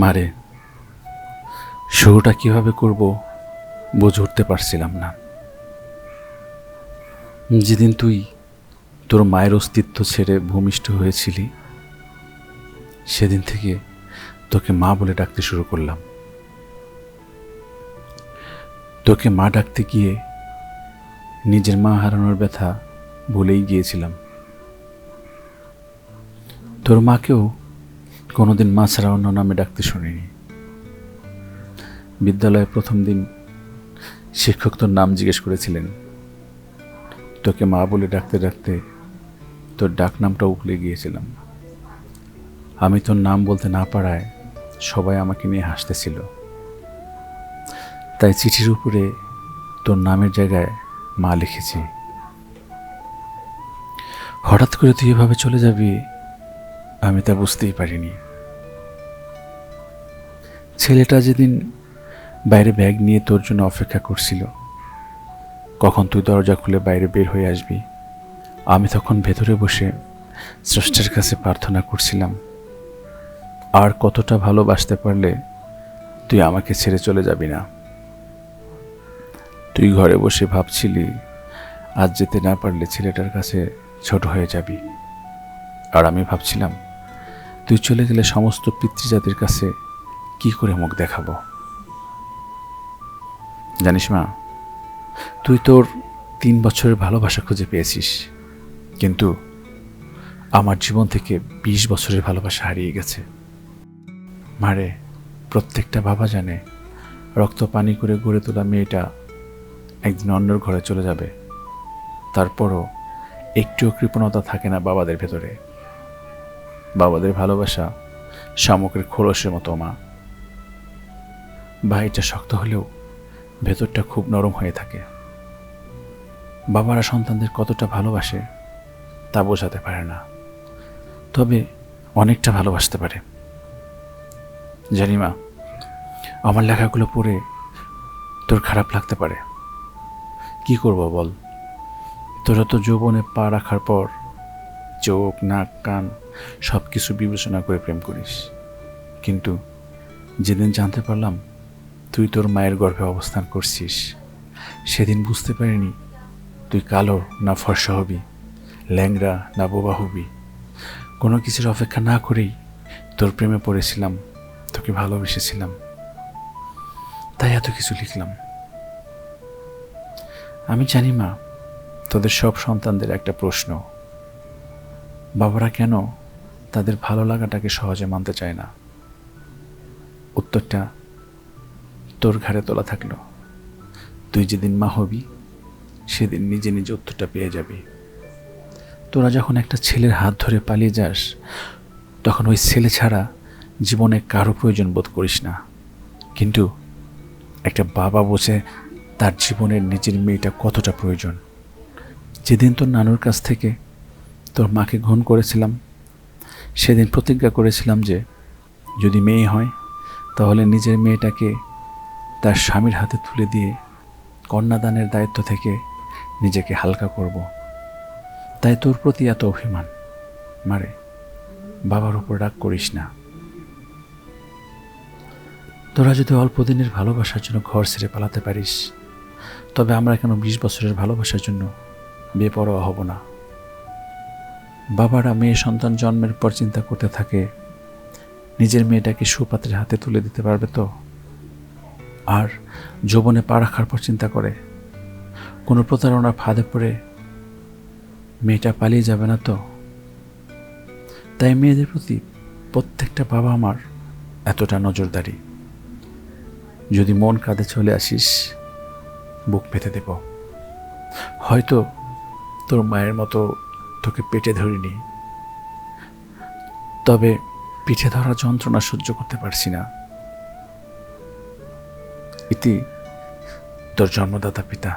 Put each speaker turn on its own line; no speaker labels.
মারে, শুরুটা কীভাবে করব বুঝে উঠতে পারছিলাম না। যেদিন তুই তোর মায়ের অস্তিত্ব ছেড়ে ভূমিষ্ঠ হয়েছিলি, সেদিন থেকে তোকে মা বলে ডাকতে শুরু করলাম। তোকে মা ডাকতে গিয়ে নিজের মা হারানোর ব্যথা ভুলেই গিয়েছিলাম। তোর মাকেও কোনোদিন মা ছাড়া অন্য নামে ডাকতে শুনিনি। বিদ্যালয়ে প্রথম দিন শিক্ষক তোর নাম জিজ্ঞেস করেছিলেন। তোকে মা বলে ডাকতে ডাকতে তোর ডাক নামটাও ভুলে গিয়েছিলাম। আমি তোর নাম বলতে না পারায় সবাই আমাকে নিয়ে হাসতেছিল। তাই চিঠির উপরে তোর নামের জায়গায় মা লিখেছি, হঠাৎ করে তুই এভাবে চলে যাবি আমি তা বুঝতেই পারিনি। ছেলেটা যেদিন বাইরে ব্যাগ নিয়ে তোর জন্য অপেক্ষা করছিল, কখন তুই দরজা খুলে বাইরে বের হয়ে আসবি, আমি তখন ভেতরে বসে স্রষ্টার কাছে প্রার্থনা করছিলাম, আর কতটা ভালোবাসতে পারলে তুই আমাকে ছেড়ে চলে যাবি না। তুই ঘরে বসে ভাবছিলি, আজ যেতে না পারলে ছেলেটার কাছে ছোট হয়ে যাবি, আর আমি ভাবছিলাম তুই চলে গেলে সমস্ত পিতৃজাতির কাছে কি করে মুখ দেখাবো? জানিস মা, তুই তোর তিন বছরের ভালোবাসা খুঁজে পেয়েছিস, কিন্তু আমার জীবন থেকে বিশ বছরের ভালোবাসা হারিয়ে গেছে। মারে, প্রত্যেকটা বাবা জানে রক্ত পানি করে গড়ে তোলা মেয়েটা একদিন অন্যর ঘরে চলে যাবে। তারপরও একটুও কৃপণতা থাকে না বাবাদের ভেতরে। বাবাদের ভালোবাসা শামুকের খোলসের মতো মা। ভাইটা শক্ত হলেও ভেতরটা খুব নরম হয়ে থাকে। বাবারা সন্তানদের কতটা ভালোবাসে তা বোঝাতে পারে না। তবে অনেকটা ভালোবাসতে পারে। জানি মা, আমার লেখাগুলো পড়ে তোর খারাপ লাগতে পারে। কি করব বল? তোরা তো যৌবনে পা রাখার পর চোখ, নাক, কান সব কিছু বিবেচনা করে প্রেম করিস। কিন্তু যেদিন জানতে পারলাম তুই তোর মায়ের গর্ভে অবস্থান করছিস, সেদিন বুঝতে পারিনি তুই কালো না ফর্সা হবি ল্যাংরা না বোবা হবি। কোনো কিছুর অপেক্ষা না করেই তোর প্রেমে পড়েছিলাম, তোকে ভালোবেসেছিলাম। তাই এত কিছু লিখলাম। আমি জানি মা, তোদের সব সন্তানদের একটা প্রশ্ন। বাবারা কেন তাদের ভালো লাগাটাকে সহজে মানতে চায় না? উত্তরটা তোর ঘাড়ে তোলা থাকল। তুই যেদিন মা হবি, সেদিন নিজে নিজে উত্তরটা পেয়ে যাবি। তোরা যখন একটা ছেলের হাত ধরে পালিয়ে যাস, তখন ওই ছেলে ছাড়া জীবনে কারও প্রয়োজন বোধ করিস না। কিন্তু একটা বাবা বোঝে তার জীবনের নিজের মেয়েটা কতটা প্রয়োজন? যেদিন তোর নানুর কাছ থেকে তোর মাকে গ্রহণ করেছিলাম। সেদিন প্রতিজ্ঞা করেছিলাম যে, যদি মেয়ে হয়, তাহলে নিজের মেয়েটাকে তার স্বামীর হাতে তুলে দিয়ে কন্যাদানের দায়িত্ব থেকে নিজেকে হালকা করব। তাই তোর প্রতি এত অভিমান। মারে, বাবার উপর রাগ করিস না। তোরা যদি অল্প দিনের ভালোবাসার জন্য ঘর ছেড়ে পালাতে পারিস, তবে আমরা কেন বিশ বছরের ভালোবাসার জন্য বেপরোয়া হব না? বাবারা মেয়ে সন্তান জন্মের পর চিন্তা করতে থাকে, নিজের মেয়েটাকে সুপাত্রের হাতে তুলে দিতে পারবে তো? আর যৌবনে পা রাখার পর চিন্তা করে, কোনো প্রতারণার ফাঁদে পড়ে মেয়েটা পালিয়ে যাবে না তো? তাই মেয়েদের প্রতি প্রত্যেকটা বাবা আমার এতটা নজরদারি। যদি মন কাঁধে চলে আসিস, বুক পেতে দেব। হয়তো তোর মায়ের মতো তোকে পেটে ধরিনি। তবে পিঠে ধরা যন্ত্রণা সহ্য করতে পারছি না। ইতি, তোর জন্মদাতা পিতা।